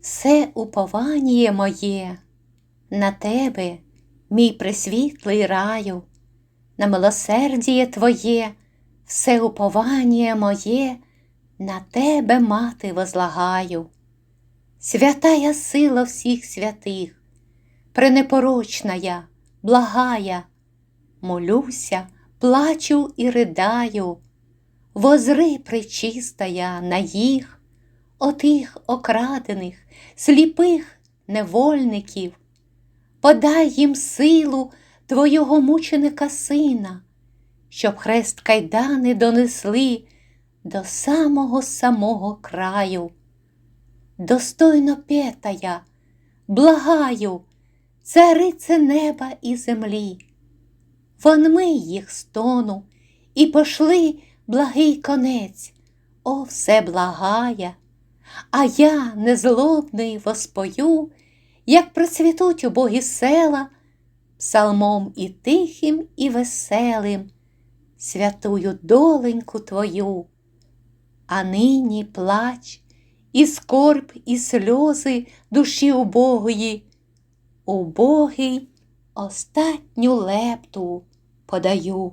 Все уповання моє на тебе, мій пресвітлий раю, на милосердіє Твоє, все уповання моє, на тебе, мати, возлагаю. Святая сила всіх святих, пренепорочна я, благая, молюся, плачу і ридаю, возри пречистая на їх, отих окрадених, сліпих невольників, подай їм силу Твого мученика сина, щоб хрест кайдани донесли до самого самого краю. Достойно петая, благаю, царице неба і землі, вонми їх стону і пошли благий конець, о, все благая, а я, незлобний, воспою, як процвітуть убогі села, псалмом і тихим, і веселим, святую доленьку твою, а нині плач і скорб, і сльози душі убогої, убогий остатню лепту подаю.